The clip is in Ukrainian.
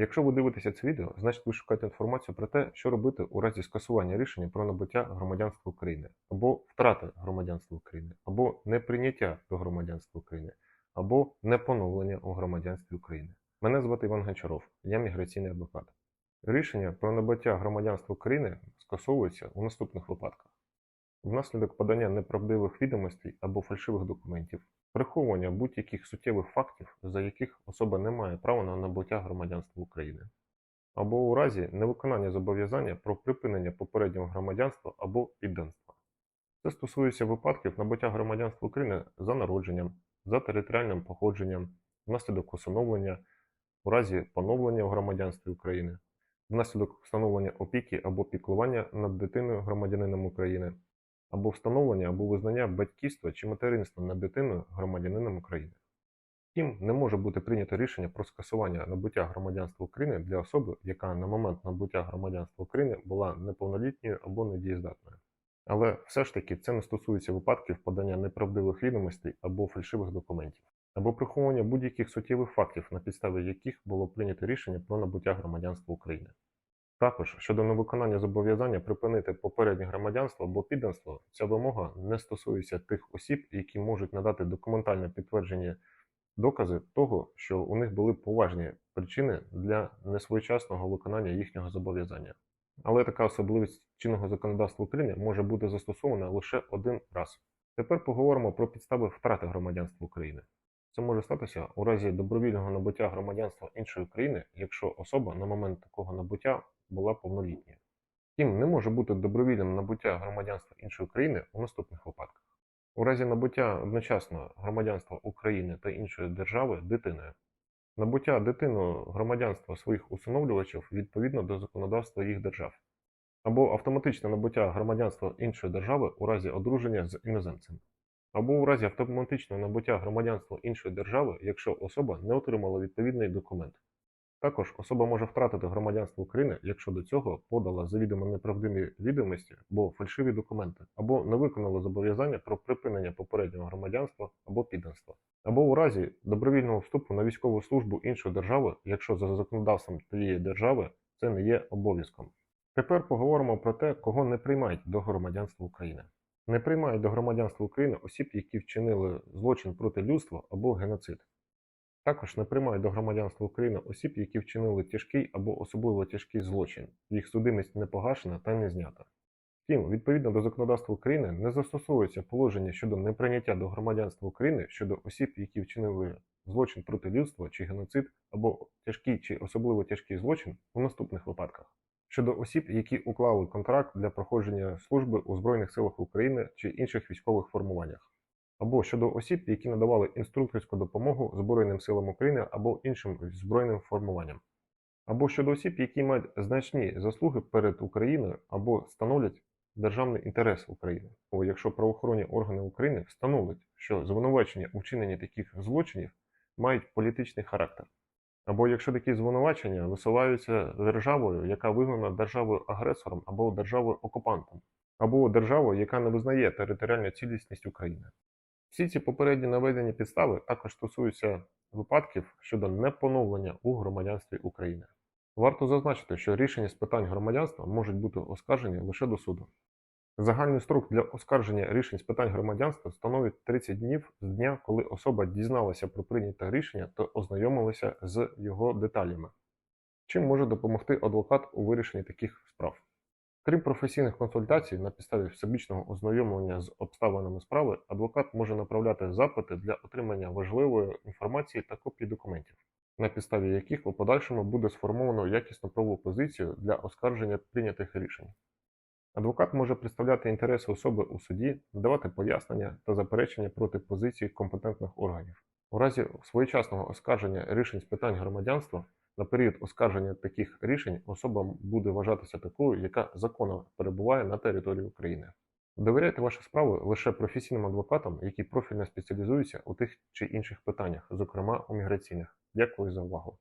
Якщо ви дивитеся це відео, значить ви шукаєте інформацію про те, що робити у разі скасування рішення про набуття громадянства України, або втрати громадянства України, або неприйняття до громадянства України, або непоновлення у громадянстві України. Мене звати Іван Гончаров, я міграційний адвокат. Рішення про набуття громадянства України скасовується у наступних випадках: внаслідок подання неправдивих відомостей або фальшивих документів, приховування будь-яких суттєвих фактів, за яких особа не має права на набуття громадянства України, або у разі невиконання зобов'язання про припинення попереднього громадянства або підданства. Це стосується випадків набуття громадянства України за народженням, за територіальним походженням, внаслідок усиновлення, у разі поновлення у громадянстві України, внаслідок встановлення опіки або піклування над дитиною громадянином України, або встановлення або визнання батьківства чи материнства над дитиною громадянином України. Втім, не може бути прийнято рішення про скасування набуття громадянства України для особи, яка на момент набуття громадянства України була неповнолітньою або недієздатною. Але все ж таки це не стосується випадків подання неправдивих відомостей або фальшивих документів, або приховування будь-яких суттєвих фактів, на підставі яких було прийнято рішення про набуття громадянства України. Також щодо невиконання зобов'язання припинити попереднє громадянство або підданство, ця вимога не стосується тих осіб, які можуть надати документальне підтвердження докази того, що у них були поважні причини для несвоєчасного виконання їхнього зобов'язання. Але така особливість чинного законодавства України може бути застосована лише один раз. Тепер поговоримо про підстави втрати громадянства України. Це може статися у разі добровільного набуття громадянства іншої країни, якщо особа на момент такого набуття була повнолітньою. Втім, не може бути добровільним набуття громадянства іншої країни у наступних випадках. У разі набуття одночасно громадянства України та іншої держави дитиною, набуття дитиною громадянства своїх усиновлювачів відповідно до законодавства їх держав, або автоматичне набуття громадянства іншої держави у разі одруження з іноземцем, або у разі автоматичного набуття громадянства іншої держави, якщо особа не отримала відповідний документ. Також особа може втратити громадянство України, якщо до цього подала завідомо неправдиві відомості або фальшиві документи, або не виконала зобов'язання про припинення попереднього громадянства або підданства, або у разі добровільного вступу на військову службу іншої держави, якщо за законодавством тієї держави це не є обов'язком. Тепер поговоримо про те, кого не приймають до громадянства України. Не приймають до громадянства України осіб, які вчинили злочин проти людства або геноцид. Також не приймають до громадянства України осіб, які вчинили тяжкий або особливо тяжкий злочин, їх судимість не погашена та не знята. Втім, відповідно до законодавства України не застосовується положення щодо неприйняття до громадянства України щодо осіб, які вчинили злочин проти людства чи геноцид, або тяжкий чи особливо тяжкий злочин у наступних випадках. Щодо осіб, які уклали контракт для проходження служби у Збройних силах України чи інших військових формуваннях або щодо осіб, які надавали інструкторську допомогу Збройним силам України або іншим збройним формуванням, або щодо осіб, які мають значні заслуги перед Україною або становлять державний інтерес України, або якщо правоохоронні органи України встановлять, що звинувачення у вчиненні таких злочинів мають політичний характер. Або якщо такі звинувачення висуваються державою, яка визнана державою агресором або державою окупантом, або державою, яка не визнає територіальну цілісність України. Всі ці попередні наведені підстави також стосуються випадків щодо непоновлення у громадянстві України. Варто зазначити, що рішення з питань громадянства можуть бути оскаржені лише до суду. Загальний строк для оскарження рішень з питань громадянства становить 30 днів з дня, коли особа дізналася про прийняте рішення та ознайомилася з його деталями. Чим може допомогти адвокат у вирішенні таких справ? Крім професійних консультацій на підставі всебічного ознайомлення з обставинами справи, адвокат може направляти запити для отримання важливої інформації та копій документів, на підставі яких у подальшому буде сформовано якісну правову позицію для оскарження прийнятих рішень. Адвокат може представляти інтереси особи у суді, давати пояснення та заперечення проти позиції компетентних органів. У разі своєчасного оскарження рішень з питань громадянства на період оскарження таких рішень особа буде вважатися такою, яка законно перебуває на території України. Довіряйте ваші справи лише професійним адвокатам, які профільно спеціалізуються у тих чи інших питаннях, зокрема у міграційних. Дякую за увагу.